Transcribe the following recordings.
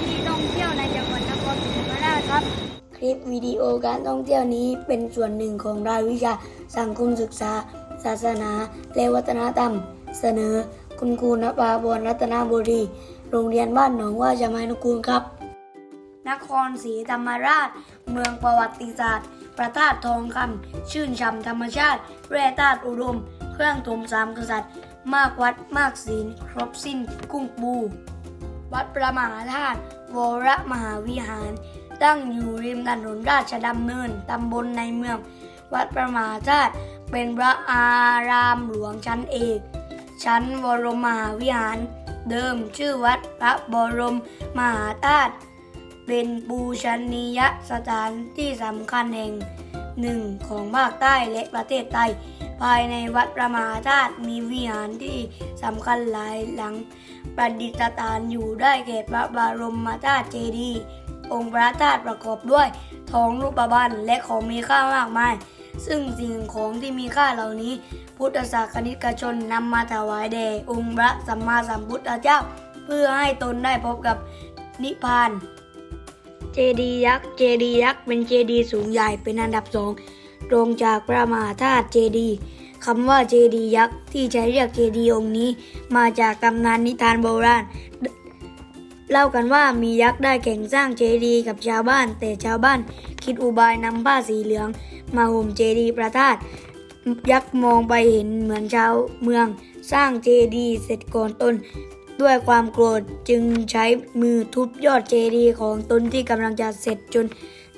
ที่ท่องเที่ยวในจังหวัดนครศรีธรรมราชครับ คลิปวิดีโอการท่องเที่ยวนี้เป็นส่วนหนึ่งของรายวิชาสังคมศึกษา ศาสนา และวัฒนธรรม เสนอ คุณครูนภาบรรัตนบุรี โรงเรียนบ้านหนองว่าจะมานุกูลครับ นครศรีธรรมราช เมืองประวัติศาสตร์ ประทาตทองคำชื่นช่ำธรรมชาติแร่ธาตุอุดม เครื่องถมสามกษัตริย์ มากวัดมากศีล ครบสิ้นกุ้งปู วัดประมหาธาตุวรมหาวิหาร ตั้งอยู่ริมถนนราชดำเนินตำบลในเมือง วัดประมหาธาตุเป็นพระอารามหลวงชั้นเอกชั้นวรมหาวิหาร เดิมชื่อวัดพระบรมมหาธาตุเป็นปูชนียสถานที่สำคัญแห่งหนึ่งของภาคใต้และประเทศไทย ภายในวัดประมหาธาตุมีวิหารที่สำคัญหลายหลัง ประดิษฐานอยู่ได้แก่พระบรมธาตุเจดีย์องค์พระธาตุประกอบด้วยทองรูปพรรณและของมีค่ามากมาย ซึ่งสิ่งของที่มีค่าเหล่านี้ พุทธศาสนิกชนนำมาถวายแด่องค์พระสัมมาสัมพุทธเจ้า เพื่อให้ตนได้พบกับนิพพาน เจดียักษ์ เจดีย์ยักษ์เป็นเจดีย์สูงใหญ่เป็นอันดับสอง รองจากพระมหาธาตุเจดีคำว่าเจดียักษ์ที่ใช้เรียกเจดีองค์นี้ มาจากตำนานนิทานโบราณ เล่ากันว่ามียักษ์ได้แข่งสร้างเจดีกับชาวบ้าน แต่ชาวบ้านคิดอุบายนำผ้าสีเหลือง มาห่มเจดีย์พระธาตุยักษ์มองไปเห็นเหมือนชาวเมือง สร้างเจดีเสร็จก่อนตนด้วยความโกรธจึงใช้มือทุบยอดเจดีของตนที่กำลังจะเสร็จจน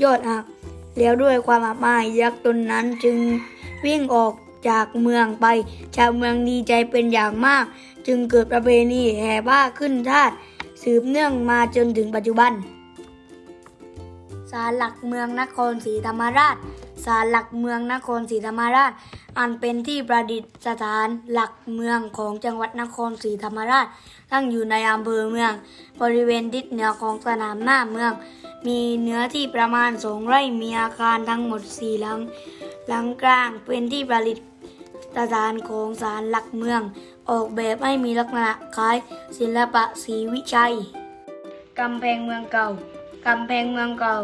ยอดหัก แล้วด้วยความอับอายยักษ์ตนนั้นจึงวิ่งออกจากเมืองไป ชาวเมืองดีใจเป็นอย่างมาก จึงเกิดประเพณีแห่ผ้าขึ้นธาตสืบเนื่องมาจนถึงปัจจุบันศาลหลักเมืองนครศรีธรรมราชศาลหลักเมืองนครศรีธรรมราช อันเป็นที่ประดิษฐานหลักเมืองของจังหวัดนครศรีธรรมราช ตั้งอยู่ในอำเภอเมือง บริเวณทิศเหนือของสนามหน้าเมือง มีเนื้อที่ประมาณสองไร่มีอาคารทั้งหมดสี่หลัง หลังกลางเป็นที่ประดิษฐานของศาลหลักเมือง ออกแบบให้มีลักษณะคล้ายศิลปะศรีวิชัย กำแพงเมืองเก่า กำแพงเมืองเก่า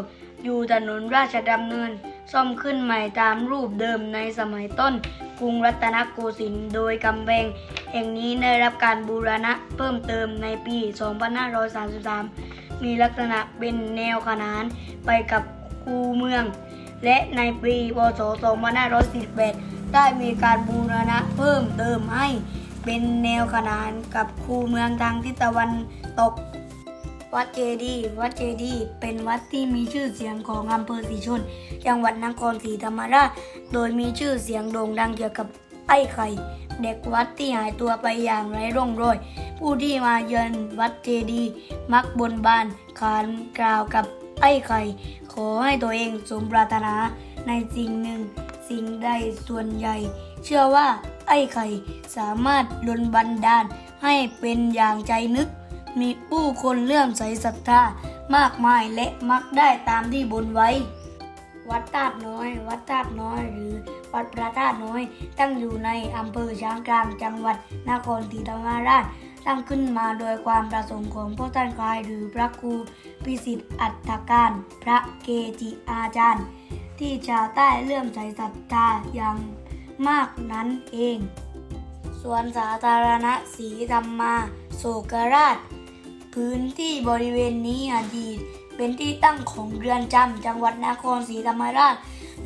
อยู่ถนนราชดำเนิน ซ่อมขึ้นใหม่ตามรูปเดิมในสมัยต้นกรุงรัตนโกสินทร์โดยกำแพงแห่งนี้ได้รับการบูรณะเพิ่มเติมในปี 2533 มีลักษณะเป็นแนวขนานไปกับคูเมือง และในปีพศ 2548 ได้มีการบูรณะเพิ่มเติมให้ เป็นแนวขนานกับคูเมืองทางทิศตะวันตก วัดเจดีย์วัดเจดีย์เป็นวัดที่มีชื่อเสียงของอำเภอศรีชน จังหวัดนครศรีธรรมราช โดยมีชื่อเสียงโด่งดังเกี่ยวกับ ไอ้ไข่ เด็กวัดที่หายตัวไปอย่างไร้ร่องรอย ผู้ที่มาเยือนวัดเจดีย์มักบนบานขานกล่าวกับไอ้ไข่ ขอให้ตัวเองสมปรารถนาในสิ่งหนึ่ง สิ่งใดส่วนใหญ่ เชื่อว่าไอ้ไข่สามารถดลบันดาลให้เป็นอย่างใจนึก มีผู้คนเลื่อมใสศรัทธามากมายและมักได้ตามที่บนไว้ วัดธาตุน้อย วัดธาตุน้อยหรือ วัดพระธาตุน้อย ตั้งอยู่ในอำเภอช้างกลางจังหวัดนครศรีธรรมราช ตั้งขึ้นมาโดยความประสงค์ของพ่อท่านคายหรือพระครูพิสิทธิ์อัตถการ พระเกจิอาจารย์ ที่ชาวใต้เลื่อมใสศรัทธาอย่างมากนั้นเองสวนสาธารณะศรีธรรมาโศกราช พื้นที่บริเวณนี้อดีตเป็นที่ตั้งของเรือนจำจังหวัดนครศรีธรรมราช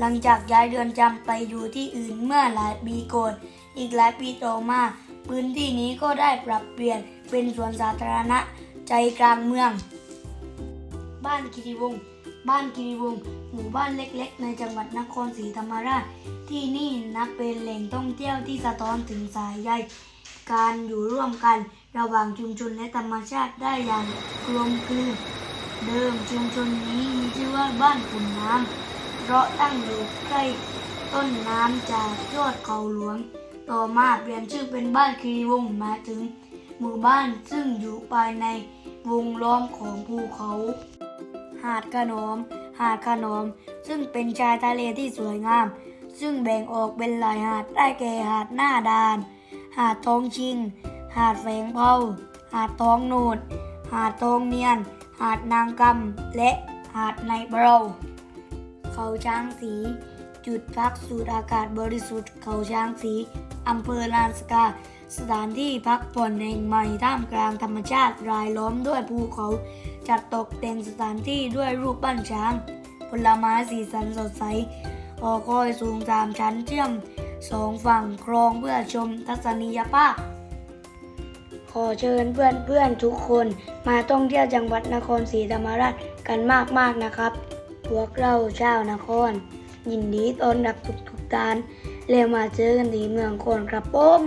หลังจากย้ายเรือนจำไปอยู่ที่อื่นเมื่อหลายปีก่อนอีกหลายปีต่อมา พื้นที่นี้ก็ได้ปรับเปลี่ยนเป็นสวนสาธารณะใจกลางเมือง บ้านคิริวงศ์บ้านคิริวงศ์หมู่บ้านเล็กๆ ในจังหวัดนครศรีธรรมราช ที่นี่นับเป็นแหล่งท่องเที่ยวที่สะท้อนถึงสายใยการอยู่ร่วมกันระหว่างชุมชนและธรรมชาติได้อย่างกลมกลืนเดิมชุมชนนี้มีชื่อว่าบ้านขุนน้ำ เพราะตั้งอยู่ใกล้ต้นน้ำจากยอดเขาหลวง ต่อมาเปลี่ยนชื่อเป็นบ้านคีรีวงหมายถึงหมู่บ้านซึ่งอยู่ภายในวงล้อมของภูเขา หาดขนอม หาดขนอม ซึ่งเป็นชายทะเลที่สวยงาม ซึ่งแบ่งออกเป็นหลายหาดได้แก่หาดหน้าดาน หาดทองชิง หาดแฝงเผาหาดทองโนด หาดทองเนียน หาดนางกำและหาดในเบรา เขาช้างสี จุดพักสูดอากาศบริสุทธิ์เขาช้างสีอำเภอลานสกา สถานที่พักผ่อนแห่งใหม่ท่ามกลางธรรมชาติรายล้อมด้วยภูเขา จัดตกแต่งสถานที่ด้วยรูปปั้นช้าง ผลไม้สีสันสดใสหอคอยสูงสามชั้นเชื่อมสองฝั่งคลองเพื่อชมทัศนียภาพ ขอเชิญเพื่อนเพื่อนทุกคนมาท่องเที่ยวจังหวัดนครศรีธรรมราชกันมากๆนะครับ พวกเราชาวนคร ยินดีต้อนรับทุกๆท่านแล้วมาเจอกันที่เมืองโคนครับผม